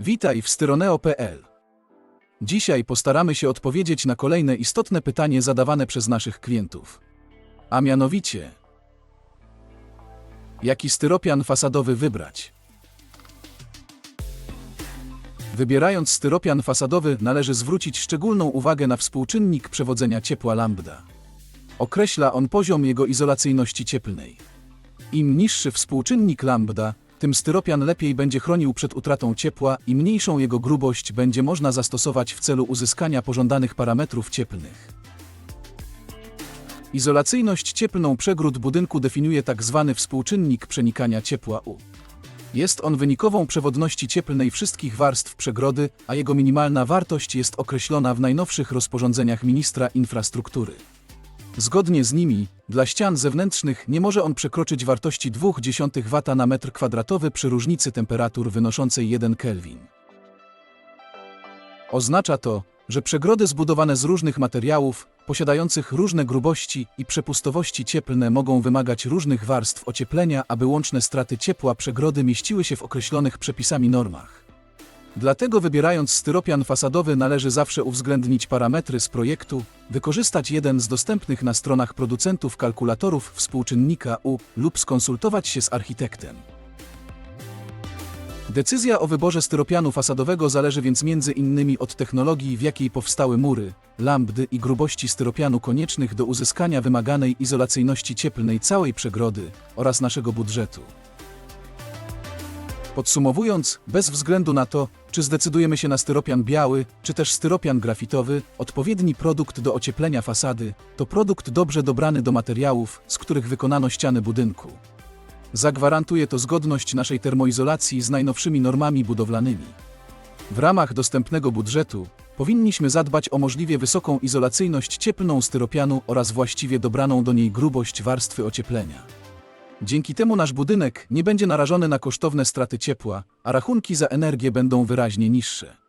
Witaj w styroneo.pl. Dzisiaj postaramy się odpowiedzieć na kolejne istotne pytanie zadawane przez naszych klientów. A mianowicie, jaki styropian fasadowy wybrać? Wybierając styropian fasadowy należy zwrócić szczególną uwagę na współczynnik przewodzenia ciepła lambda. Określa on poziom jego izolacyjności cieplnej. Im niższy współczynnik lambda, tym styropian lepiej będzie chronił przed utratą ciepła i mniejszą jego grubość będzie można zastosować w celu uzyskania pożądanych parametrów cieplnych. Izolacyjność cieplną przegród budynku definiuje tzw. współczynnik przenikania ciepła U. Jest on wynikową przewodności cieplnej wszystkich warstw przegrody, a jego minimalna wartość jest określona w najnowszych rozporządzeniach ministra infrastruktury. Zgodnie z nimi, dla ścian zewnętrznych nie może on przekroczyć wartości 0,2 W na metr kwadratowy przy różnicy temperatur wynoszącej 1 Kelvin. Oznacza to, że przegrody zbudowane z różnych materiałów, posiadających różne grubości i przepustowości cieplne mogą wymagać różnych warstw ocieplenia, aby łączne straty ciepła przegrody mieściły się w określonych przepisami normach. Dlatego wybierając styropian fasadowy należy zawsze uwzględnić parametry z projektu, wykorzystać jeden z dostępnych na stronach producentów kalkulatorów współczynnika U lub skonsultować się z architektem. Decyzja o wyborze styropianu fasadowego zależy więc między innymi od technologii, w jakiej powstały mury, lambdy i grubości styropianu koniecznych do uzyskania wymaganej izolacyjności cieplnej całej przegrody oraz naszego budżetu. Podsumowując, bez względu na to, czy zdecydujemy się na styropian biały, czy też styropian grafitowy, odpowiedni produkt do ocieplenia fasady to produkt dobrze dobrany do materiałów, z których wykonano ściany budynku. Zagwarantuje to zgodność naszej termoizolacji z najnowszymi normami budowlanymi. W ramach dostępnego budżetu powinniśmy zadbać o możliwie wysoką izolacyjność cieplną styropianu oraz właściwie dobraną do niej grubość warstwy ocieplenia. Dzięki temu nasz budynek nie będzie narażony na kosztowne straty ciepła, a rachunki za energię będą wyraźnie niższe.